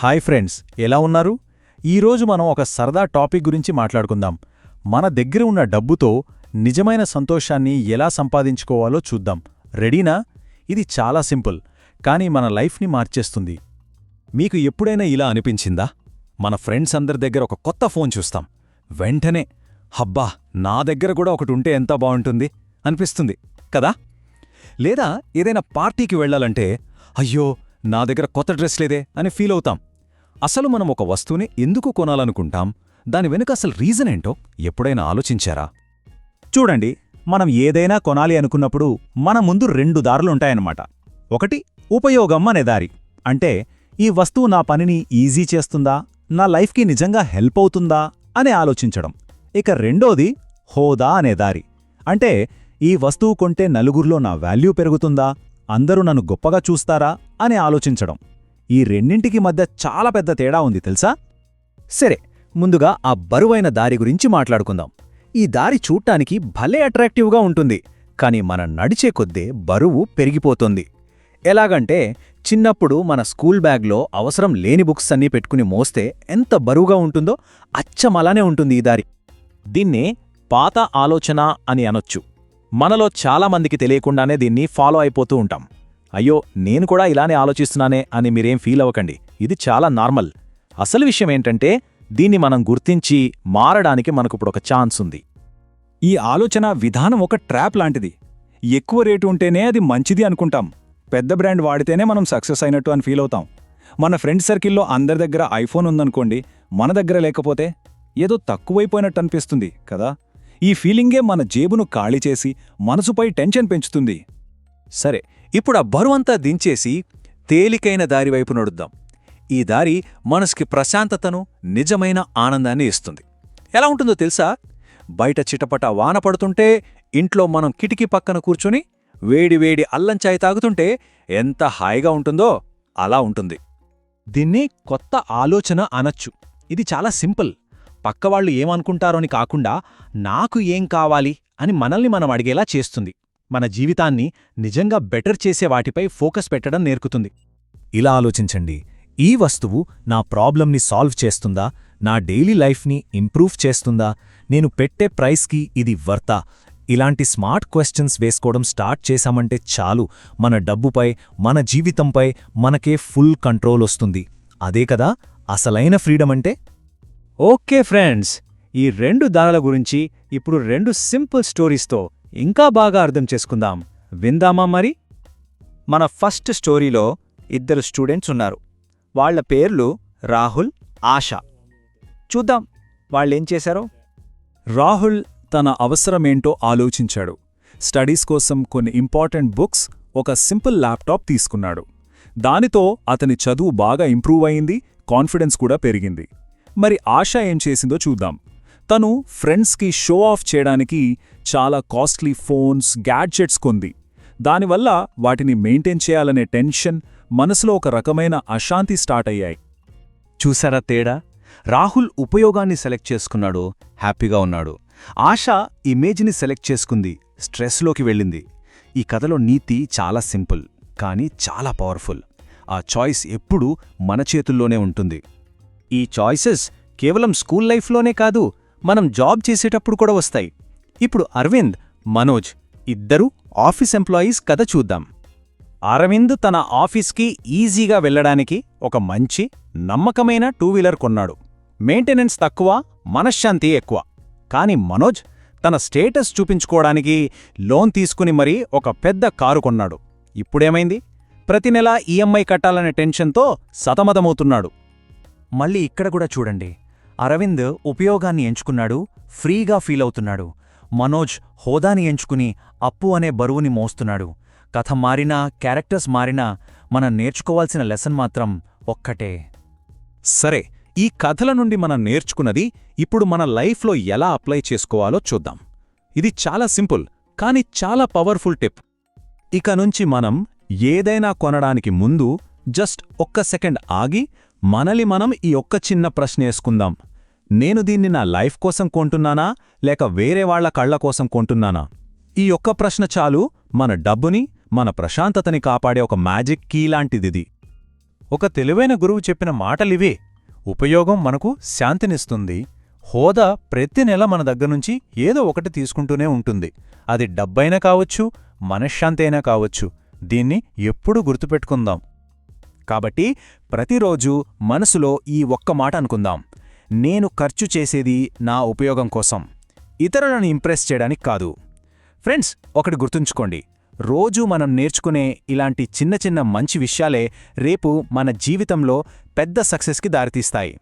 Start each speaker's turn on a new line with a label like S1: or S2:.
S1: Hi friends ఎలా ఉన్నారు? ఈరోజు మనం ఒక సరదా టాపిక్ గురించి మాట్లాడుకుందాం. మన దగ్గర ఉన్న డబ్బుతో నిజమైన సంతోషాన్ని ఎలా సంపాదించుకోవాలో చూద్దాం. రెడీనా? ఇది చాలా సింపుల్ కానీ మన లైఫ్ని మార్చేస్తుంది. మీకు ఎప్పుడైనా ఇలా అనిపించిందా? మన ఫ్రెండ్స్ అందరి దగ్గర ఒక కొత్త ఫోన్ చూస్తాం. వెంటనే హబ్బా నా దగ్గర కూడా ఒకటి ఉంటే ఎంత బాగుంటుంది? అనిపిస్తుంది కదా? లేదా ఏదైనా పార్టీకి వెళ్ళాలంటే అయ్యో నా దగ్గర కొత్త డ్రెస్ లేదే అని ఫీల్ అవుతాం. అసలు మనం ఒక వస్తువుని ఎందుకు కొనాలనుకుంటాం? దాని వెనుక అసలు రీజన్ ఏంటో ఎప్పుడైనా ఆలోచించారా? చూడండి మనం ఏదైనా కొనాలి అనుకున్నప్పుడు మన ముందు రెండు దారులుంటాయన్నమాట ఒకటి ఉపయోగం అనే దారి. అంటే ఈ వస్తువు నా పనిని ఈజీ చేస్తుందా? నా లైఫ్కి నిజంగా హెల్ప్ అవుతుందా? అని ఆలోచించడం. ఇక రెండోది హోదా అనే దారి. అంటే ఈ వస్తువు కొంటే నలుగురిలో నా వాల్యూ పెరుగుతుందా? అందరూ నన్ను గొప్పగా చూస్తారా? అని ఆలోచించడం. ఈ రెండింటికి మధ్య చాలా పెద్ద తేడా ఉంది తెలుసా? సరే ముందుగా ఆ బరువైన దారి గురించి మాట్లాడుకుందాం. ఈ దారి చూడ్టానికి భలే అట్రాక్టివ్గా ఉంటుంది కానీ మన నడిచే కొద్దే బరువు పెరిగిపోతుంది. ఎలాగంటే చిన్నప్పుడు మన స్కూల్ బ్యాగ్లో అవసరం లేని బుక్స్ అన్నీ పెట్టుకుని మోస్తే ఎంత బరువుగా ఉంటుందో అచ్చమలానే ఉంటుంది ఈ దారి. దీన్నే పాత ఆలోచన అని అనొచ్చు. మనలో చాలామందికి తెలియకుండానే దీన్ని ఫాలో అయిపోతూ ఉంటాం. అయ్యో నేను కూడా ఇలానే ఆలోచిస్తున్నానే అని మీరేం ఫీల్ అవ్వకండి. ఇది చాలా నార్మల్. అసలు విషయం ఏంటంటే దీన్ని మనం గుర్తించి మారడానికి మనకిప్పుడు ఒక ఛాన్స్ ఉంది. ఈ ఆలోచన విధానం ఒక ట్రాప్ లాంటిది. ఎక్కువ రేటు ఉంటేనే అది మంచిది అనుకుంటాం. పెద్ద బ్రాండ్ వాడితేనే మనం సక్సెస్ అయినట్టు అని ఫీల్ అవుతాం. మన ఫ్రెండ్ సర్కిల్లో అందరి దగ్గర ఐఫోన్ ఉందనుకోండి మన దగ్గర లేకపోతే ఏదో తక్కువైపోయినట్టు అనిపిస్తుంది కదా? ఈ ఫీలింగే మన జేబును ఖాళీ చేసి మనసుపై టెన్షన్ పెంచుతుంది. సరే ఇప్పుడు ఆ బరువంతా దించేసి తేలికైన దారివైపు నడుద్దాం. ఈ దారి మనసుకి ప్రశాంతతను నిజమైన ఆనందాన్ని ఇస్తుంది. ఎలా ఉంటుందో తెలుసా? బయట చిటపట వాన పడుతుంటే ఇంట్లో మనం కిటికీ పక్కన కూర్చుని వేడివేడి అల్లంచాయ్ తాగుతుంటే ఎంత హాయిగా ఉంటుందో అలా ఉంటుంది. దీన్ని కొత్త ఆలోచన అనొచ్చు. ఇది చాలా సింపుల్. పక్కవాళ్ళు ఏమనుకుంటారోని కాకుండా నాకు ఏం కావాలి? అని మనల్ని మనం అడిగేలా చేస్తుంది. మన జీవితాన్ని నిజంగా బెటర్ చేసే వాటిపై ఫోకస్ పెట్టడం నేర్కుతుంది ఇలా ఆలోచించండి. ఈ వస్తువు నా ప్రాబ్లంని సాల్వ్ చేస్తుందా? నా డైలీ లైఫ్ని ఇంప్రూవ్ చేస్తుందా? నేను పెట్టే ప్రైస్కి ఇది వర్తా? ఇలాంటి స్మార్ట్ క్వశ్చన్స్ వేసుకోవడం స్టార్ట్ చేశామంటే చాలు. మన డబ్బుపై మన జీవితంపై మనకే ఫుల్ కంట్రోల్ వస్తుంది. అదే కదా? అసలైన ఫ్రీడమ్ అంటే? ఓకే ఫ్రెండ్స్ ఈ రెండు దారాల గురించి ఇప్పుడు రెండు సింపుల్ స్టోరీస్తో ఇంకా బాగా అర్థం చేసుకుందాం. విందామా మరి? మన ఫస్ట్ స్టోరీలో ఇద్దరు స్టూడెంట్స్ ఉన్నారు. వాళ్ళ పేర్లు రాహుల్ ఆశ. చూద్దాం వాళ్ళేం చేశారో. రాహుల్ తన అవసరమేంటో ఆలోచించాడు. స్టడీస్ కోసం కొన్ని ఇంపార్టెంట్ బుక్స్ ఒక సింపుల్ ల్యాప్టాప్ తీసుకున్నాడు. దానితో అతని చదువు బాగా ఇంప్రూవ్ అయింది కాన్ఫిడెన్స్ కూడా పెరిగింది. మరి ఆశ ఏం చేసిందో చూద్దాం. తను ఫ్రెండ్స్కి షో ఆఫ్ చేయడానికి చాలా కాస్ట్లీ ఫోన్స్ గ్యాడ్జెట్స్ కొంది. దానివల్ల వాటిని మెయింటైన్ చేయాలనే టెన్షన్ మనసులో ఒక రకమైన అశాంతి స్టార్ట్ అయ్యాయి. చూసారా తేడా? రాహుల్ ఉపయోగాన్ని సెలెక్ట్ చేసుకున్నాడు హ్యాపీగా ఉన్నాడు. ఆశ ఇమేజ్ని సెలెక్ట్ చేసుకుంది స్ట్రెస్లోకి వెళ్ళింది. ఈ కథలో నీతి చాలా సింపుల్ కానీ చాలా పవర్ఫుల్. ఆ చాయిస్ ఎప్పుడూ మన చేతుల్లోనే ఉంటుంది. ఈ చాయిసెస్ కేవలం స్కూల్ లైఫ్లోనే కాదు మనం జాబ్ చేసేటప్పుడు కూడా వస్తాయి. ఇప్పుడు అరవింద్ మనోజ్ ఇద్దరూ ఆఫీస్ ఎంప్లాయీస్ కథ చూద్దాం. అరవింద్ తన ఆఫీస్కి ఈజీగా వెళ్ళడానికి ఒక మంచి నమ్మకమైన టూ వీలర్ కొన్నాడు. మెయింటెనెన్స్ తక్కువ మనశ్శాంతి ఎక్కువ. కాని మనోజ్ తన స్టేటస్ చూపించుకోవడానికి లోన్ తీసుకుని మరీ ఒక పెద్ద కారు కొన్నాడు. ఇప్పుడేమైంది? ప్రతి నెలా ఈఎంఐ కట్టాలనే టెన్షన్తో సతమతమవుతున్నాడు. మళ్ళీ ఇక్కడ కూడా చూడండి. అరవింద్ ఉపయోగాన్ని ఎంచుకున్నాడు ఫ్రీగా ఫీల్ అవుతున్నాడు మనోజ్ హోదాని ఎంచుకుని అప్పు అనే బరువుని మోస్తున్నాడు. కథ మారినా క్యారెక్టర్స్ మారినా మనం నేర్చుకోవాల్సిన లెసన్ మాత్రం ఒక్కటే. సరే ఈ కథల నుండి మనం నేర్చుకున్నది ఇప్పుడు మన లైఫ్లో ఎలా అప్లై చేసుకోవాలో చూద్దాం. ఇది చాలా సింపుల్ కానీ చాలా పవర్ఫుల్ టిప్. ఇక నుంచి మనం ఏదైనా కొనడానికి ముందు జస్ట్ ఒక్క సెకండ్ ఆగి మనలి మనం ఈ ఒక్క చిన్న ప్రశ్నేసుకుందాం నేను దీన్ని నా లైఫ్ కోసం కొంటున్నానా? లేక వేరే వాళ్ళ కళ్ళ కోసం కొంటున్నానా? ఈ ఒక్క ప్రశ్న చాలు. మన డబ్బుని మన ప్రశాంతతని కాపాడే ఒక మ్యాజిక్ కీ లాంటిదిది. ఒక తెలివైన గురువు చెప్పిన మాటలివే. ఉపయోగం మనకు శాంతినిస్తుంది. హోదా ప్రతి నెల మన దగ్గరనుంచి ఏదో ఒకటి తీసుకుంటూనే ఉంటుంది. అది డబ్బైనా కావచ్చు మనశ్శాంతి అయినా కావచ్చు. దీన్ని ఎప్పుడూ గుర్తుపెట్టుకుందాం.
S2: కాబట్టి ప్రతిరోజు మనసులో ఈ ఒక్క మాట అనుకుందాం. నేను ఖర్చు చేసేది నా ఉపయోగం కోసం. ఇతరులను ఇంప్రెస్ చేయడానికి కాదు. ఫ్రెండ్స్ ఒకటి గుర్తుంచుకోండి. రోజూ మనం నేర్చుకునే ఇలాంటి చిన్న చిన్న మంచి విషయాలే రేపు మన జీవితంలో పెద్ద సక్సెస్కి దారితీస్తాయి.